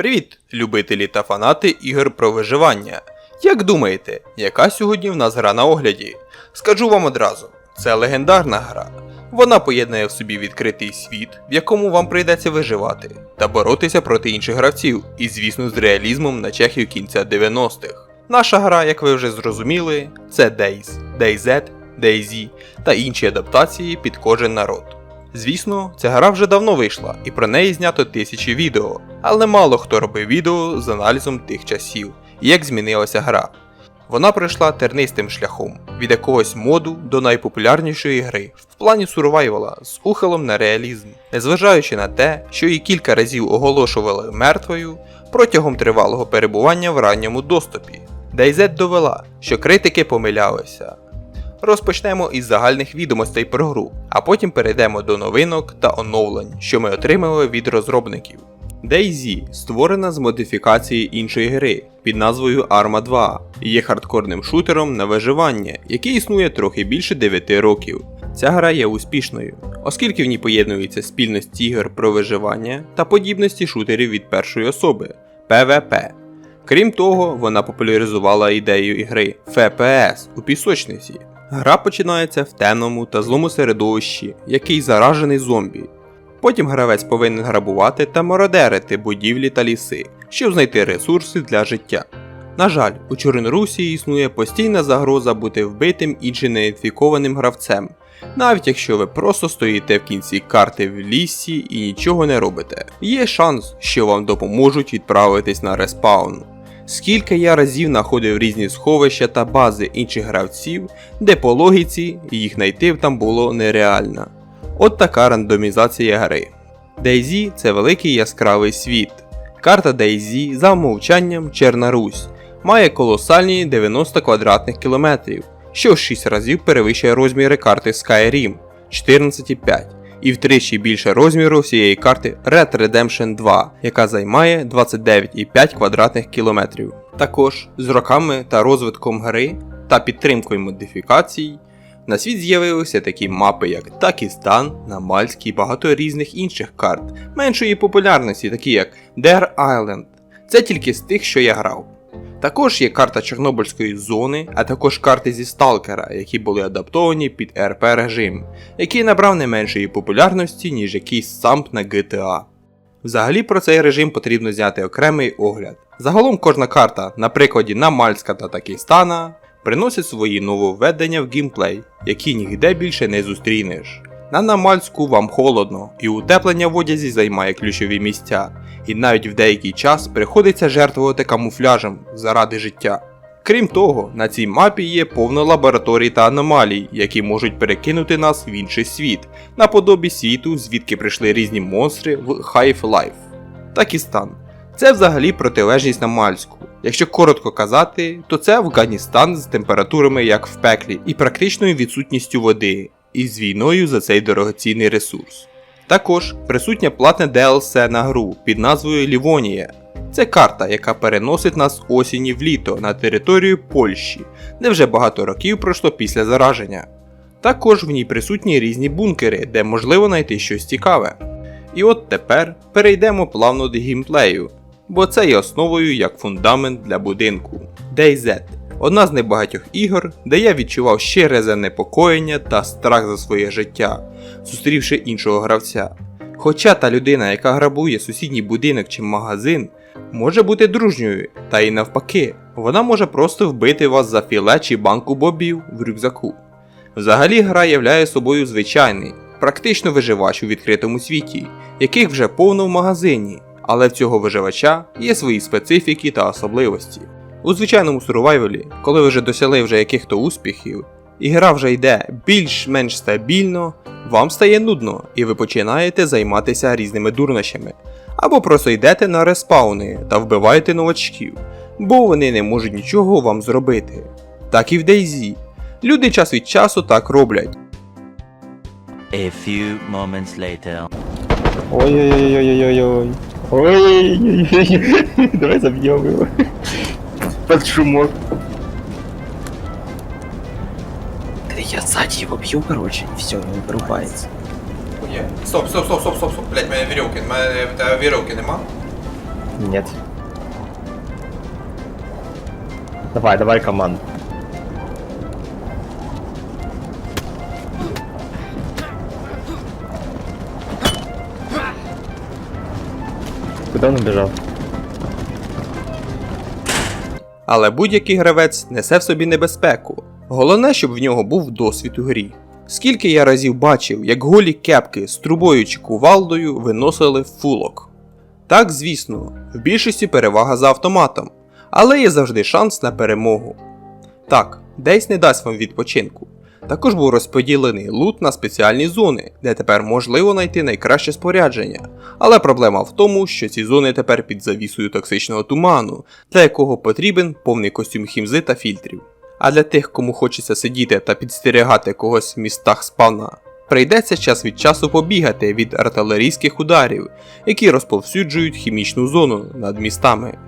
Привіт, любителі та фанати ігор про виживання. Як думаєте, яка сьогодні в нас гра на огляді? Скажу вам одразу, це легендарна гра. Вона поєднує в собі відкритий світ, в якому вам прийдеться виживати, та боротися проти інших гравців, і звісно з реалізмом на чехів кінця 90-х. Наша гра, як ви вже зрозуміли, це Days, DayZ, DayZ та інші адаптації під кожен народ. Звісно, ця гра вже давно вийшла, і про неї знято тисячі відео, але мало хто робив відео з аналізом тих часів, і як змінилася гра. Вона пройшла тернистим шляхом від якогось моду до найпопулярнішої гри в плані сурвайвала з ухилом на реалізм, незважаючи на те, що її кілька разів оголошували мертвою протягом тривалого перебування в ранньому доступі. DayZ довела, що критики помилялися. Розпочнемо із загальних відомостей про гру, а потім перейдемо до новинок та оновлень, що ми отримали від розробників. DayZ створена з модифікації іншої гри під назвою Arma 2 і є хардкорним шутером на виживання, який існує трохи більше 9 років. Ця гра є успішною, оскільки в ній поєднується спільність ігор про виживання та подібності шутерів від першої особи PvP. Крім того, вона популяризувала ідею ігри FPS у пісочниці. Гра починається в темному та злому середовищі, який заражений зомбі. Потім гравець повинен грабувати та мародерити будівлі та ліси, щоб знайти ресурси для життя. На жаль, у Чорнорусі існує постійна загроза бути вбитим іншим неінфікованим гравцем, навіть якщо ви просто стоїте в кінці карти в лісі і нічого не робите. Є шанс, що вам допоможуть відправитись на респаун. Скільки я разів знаходив різні сховища та бази інших гравців, де по логіці їх знайти там було нереально. От така рандомізація гри. DayZ – це великий яскравий світ. Карта DayZ за умовчанням Черна Русь має колосальні 90 квадратних кілометрів, що в 6 разів перевищує розміри карти Skyrim 14,5 і втричі більше розміру всієї карти Red Redemption 2, яка займає 29,5 квадратних кілометрів. Також з роками та розвитком гри та підтримкою модифікацій на світ з'явилися такі мапи, як Такістан, Намальський і багато різних інших карт, меншої популярності, такі як Dare Island. Це тільки з тих, що я грав. Також є карта Чорнобильської зони, а також карти зі Сталкера, які були адаптовані під РП режим, який набрав не меншої популярності, ніж якийсь самп на GTA. Взагалі про цей режим потрібно зняти окремий огляд. Загалом кожна карта, на прикладі Намальська та Такістана, приносить свої нововведення в геймплей, які ніде більше не зустрінеш. На Намальську вам холодно, і утеплення в одязі займає ключові місця, і навіть в деякий час приходиться жертвувати камуфляжем заради життя. Крім того, на цій мапі є повно лабораторій та аномалій, які можуть перекинути нас в інший світ, наподобі світу, звідки прийшли різні монстри в Half-Life. Такістан. Це взагалі протилежність на Мальську. Якщо коротко казати, то це Афганістан з температурами як в пеклі і практичною відсутністю води, і з війною за цей дорогоцінний ресурс. Також присутня платне DLC на гру під назвою Лівонія. Це карта, яка переносить нас з осені в літо на територію Польщі, де вже багато років пройшло після зараження. Також в ній присутні різні бункери, де можливо знайти щось цікаве. І от тепер перейдемо плавно до геймплею, бо це є основою як фундамент для будинку. DayZ одна з небагатьох ігор, де я відчував щире занепокоєння та страх за своє життя, зустрівши іншого гравця. Хоча та людина, яка грабує сусідній будинок чи магазин, може бути дружньою, та й навпаки, вона може просто вбити вас за філе чи банку бобів в рюкзаку. Взагалі гра являє собою звичайний, практично виживач у відкритому світі, яких вже повно в магазині, але в цього виживача є свої специфіки та особливості. У звичайному сурвайвелі, коли ви вже досягли вже яких-то успіхів, і гра вже йде більш-менш стабільно, вам стає нудно і ви починаєте займатися різними дурнощами. Або просто йдете на респауни та вбиваєте новачків, бо вони не можуть нічого вам зробити. Так і в DayZ. Люди час від часу так роблять. A few moments later. Ой-ой-ой-ой-ой-ой. Ой-ой-ой-ой. Давай забьем его. Под шумок. Я сзади его бью, короче, и все, он вырубается. Стоп, стоп, стоп, стоп, стоп, стоп, блять, мене вірьовки, мене вірьовки нема. Нет. Давай, давай команду. Куда он убежал? Але будь-який гравець несе в собі небезпеку. Головне, щоб в нього був досвід у грі. Скільки я разів бачив, як голі кепки з трубою чи кувалдою виносили фулок. Так, звісно, в більшості перевага за автоматом, але є завжди шанс на перемогу. Так, десь не дасть вам відпочинку. Також був розподілений лут на спеціальні зони, де тепер можливо знайти найкраще спорядження. Але проблема в тому, що ці зони тепер під завісою токсичного туману, для якого потрібен повний костюм хімзи та фільтрів. А для тих, кому хочеться сидіти та підстерігати когось в містах спавна, прийдеться час від часу побігати від артилерійських ударів, які розповсюджують хімічну зону над містами,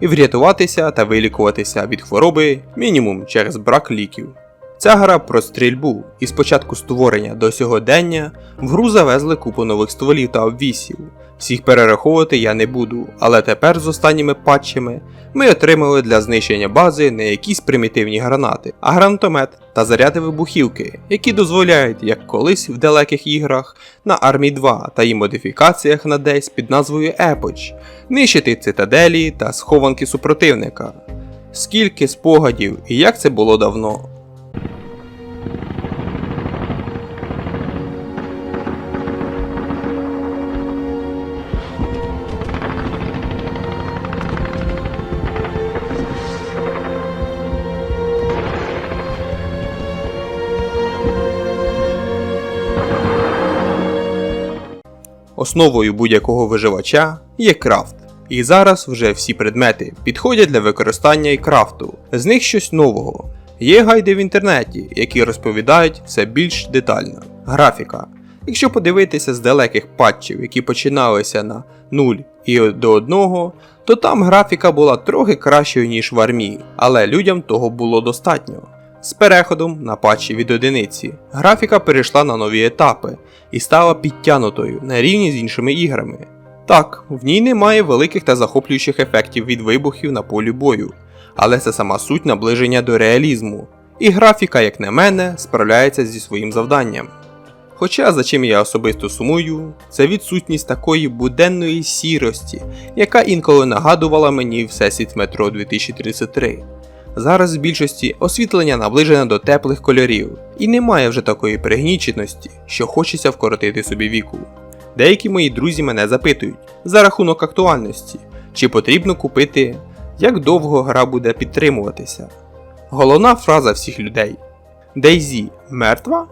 і врятуватися та вилікуватися від хвороби мінімум через брак ліків. Ця гра про стрільбу, і з початку створення до сьогодення в гру завезли купу нових стволів та обвісів. Всіх перераховувати я не буду, але тепер з останніми патчами ми отримали для знищення бази не якісь примітивні гранати, а гранатомет та заряди вибухівки, які дозволяють, як колись в далеких іграх на Армі 2 та її модифікаціях на десь під назвою Epoch, нищити цитаделі та схованки супротивника. Скільки спогадів і як це було давно. Основою будь-якого виживача є крафт. І зараз вже всі предмети підходять для використання і крафту. З них щось нового. Є гайди в інтернеті, які розповідають все більш детально. Графіка. Якщо подивитися з далеких патчів, які починалися на 0 і до 1, то там графіка була трохи кращою, ніж в армії, але людям того було достатньо. З переходом на патчі від одиниці графіка перейшла на нові етапи і стала підтянутою на рівні з іншими іграми. Так, в ній немає великих та захоплюючих ефектів від вибухів на полі бою, але це сама суть наближення до реалізму, і графіка, як на мене, справляється зі своїм завданням. Хоча за чим я особисто сумую, це відсутність такої буденної сірості, яка інколи нагадувала мені Всесвіт Метро 2033. Зараз в більшості освітлення наближене до теплих кольорів, і немає вже такої пригніченості, що хочеться вкоротити собі віку. Деякі мої друзі мене запитують за рахунок актуальності, чи потрібно купити, як довго гра буде підтримуватися. Головна фраза всіх людей: Дейзі мертва?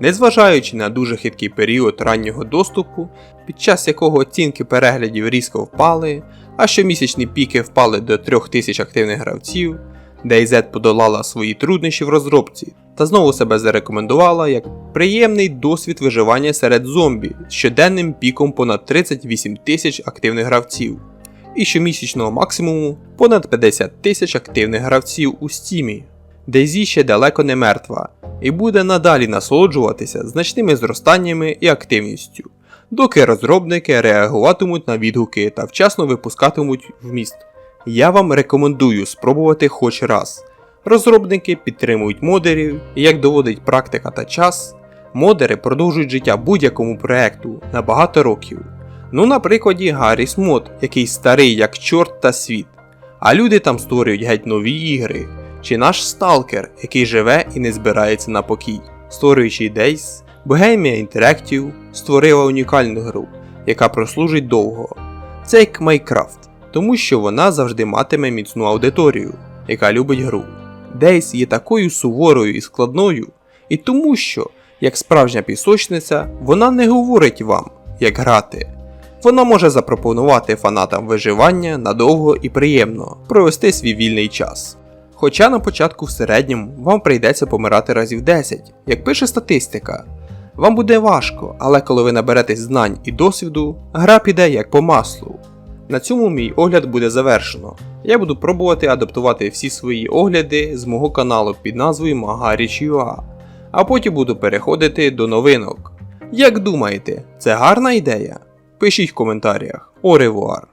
Незважаючи на дуже хиткий період раннього доступу, під час якого оцінки переглядів різко впали, а щомісячні піки впали до 3000 активних гравців, DayZ подолала свої труднощі в розробці та знову себе зарекомендувала як приємний досвід виживання серед зомбі з щоденним піком понад 38 тисяч активних гравців і щомісячного максимуму понад 50 тисяч активних гравців у стімі. DayZ ще далеко не мертва і буде надалі насолоджуватися значними зростаннями і активністю, доки розробники реагуватимуть на відгуки та вчасно випускатимуть вміст. Я вам рекомендую спробувати хоч раз. Розробники підтримують модерів, і як доводить практика та час, модери продовжують життя будь-якому проекту на багато років. Ну, на прикладі Гарріс Мод, який старий як чорт та світ, а люди там створюють геть нові ігри, чи наш сталкер, який живе і не збирається на покій, створюючи Days, Bohemia Interactive створила унікальну гру, яка прослужить довго. Це як Майкрафт тому що вона завжди матиме міцну аудиторію, яка любить гру. Дейс є такою суворою і складною, і тому що, як справжня пісочниця, вона не говорить вам, як грати. Вона може запропонувати фанатам виживання надовго і приємно провести свій вільний час. Хоча на початку в середньому вам прийдеться помирати разів 10, як пише статистика. Вам буде важко, але коли ви наберетесь знань і досвіду, гра піде як по маслу. На цьому мій огляд буде завершено. Я буду пробувати адаптувати всі свої огляди з мого каналу під назвою Magarich.ua, а потім буду переходити до новинок. Як думаєте, це гарна ідея? Пишіть в коментарях. Revoir!